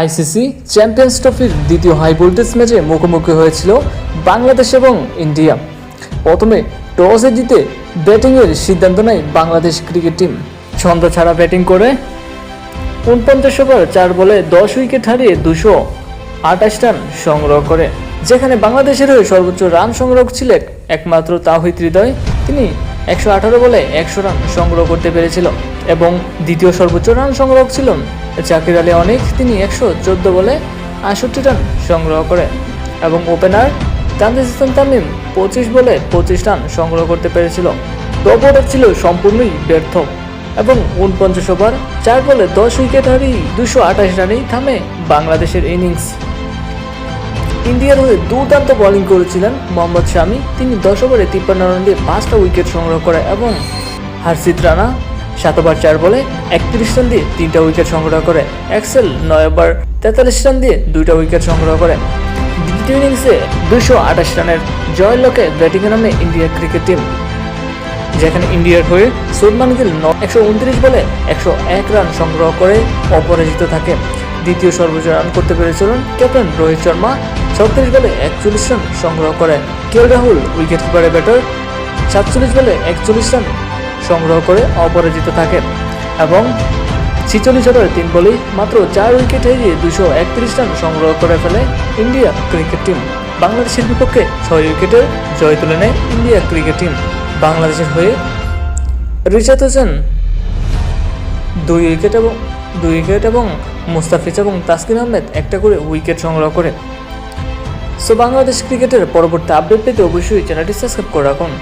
ICC champions ট্রফির দ্বিতীয় high voltage ম্যাচে মুখোমুখি হয়েছিল বাংলাদেশ এবং ইন্ডিয়া। প্রথমে টসে জিতে ব্যাটিংয়ের সিদ্ধান্ত নেয় বাংলাদেশ ক্রিকেট টিম ছন্দ ছাড়া ব্যাটিং করে উনপঞ্চাশ ওভার চার বলে দশ উইকেট হারিয়ে দুশো আঠাশ রান সংগ্রহ করে। যেখানে বাংলাদেশের হয়ে সর্বোচ্চ রান সংগ্রহ ছিলেন একমাত্র তাহিদ হৃদয়। তিনি একশো আঠারো বলে একশো রান সংগ্রহ করতে পেরেছিল এবং দ্বিতীয় সর্বোচ্চ রান সংগ্রহ ছিলেন জাকির আলী অনেক। তিনি একশো চোদ্দ বলে আষট্টি রান সংগ্রহ করে এবং ওপেনার তানজিদ হাসান তামিম পঁচিশ বলে পঁচিশ রান সংগ্রহ করতে পেরেছিল। টপ ছিল সম্পূর্ণই ব্যর্থ এবং উনপঞ্চাশ ওভার, চার বলে দশ উইকেট হারিয়ে দুশো আঠাশ রানেই থামে বাংলাদেশের ইনিংস। ইন্ডিয়ার হয়ে দুর্দান্ত বোলিং করেছিলেন মোহাম্মদ শামি। তিনি দশ ওভারে তিপ্পান্ন রান পাঁচটা উইকেট সংগ্রহ করে এবং হারসিদ রানা সাত ওভার চার বলে একত্রিশ রান দিয়ে তিনটা উইকেট সংগ্রহ করে। এক্সেল নয় ওভার তেতাল্লিশ রান দিয়ে দুইটা উইকেট সংগ্রহ করে। দ্বিতীয় ইনিংসে দুশো আঠাশ রানের জয়ের লক্ষ্যে ব্যাটিংয়ে নামে ইন্ডিয়া ক্রিকেট টিম যেখানে ইন্ডিয়ার হয়ে সুলমান গিল একশো উনত্রিশ বলে একশো এক রান সংগ্রহ করে অপরাজিত থাকে। দ্বিতীয় সর্বোচ্চ রান করতে পেরেছিলেন ক্যাপ্টেন রোহিত শর্মা। ছত্রিশ বলে একচল্লিশ রান সংগ্রহ করে কে রাহুল উইকেট কিপারে ব্যাটার সাতচল্লিশ বলে একচল্লিশ রান সংগ্রহ করে অপরাজিত থাকেন। এবং ছিচল্লিশ ওভারে তিন বলেই মাত্র চার উইকেট হারিয়ে দুশো একত্রিশ রান সংগ্রহ করে ফেলে ইন্ডিয়া ক্রিকেট টিম। বাংলাদেশের বিপক্ষে ছয় উইকেটের জয় তুলে নেয় ইন্ডিয়া ক্রিকেট টিম। বাংলাদেশের হয়ে রিশাদ হোসেন দুই উইকেট এবং দুই উইকেট এবং মুস্তাফিজ এবং তাসকিন আহমেদ একটা করে উইকেট সংগ্রহ করে সো বাংলাদেশ ক্রিকেটের পরবর্তী আপডেট পেতে অবশ্যই চ্যানেলটি সাবস্ক্রাইব করে রাখুন।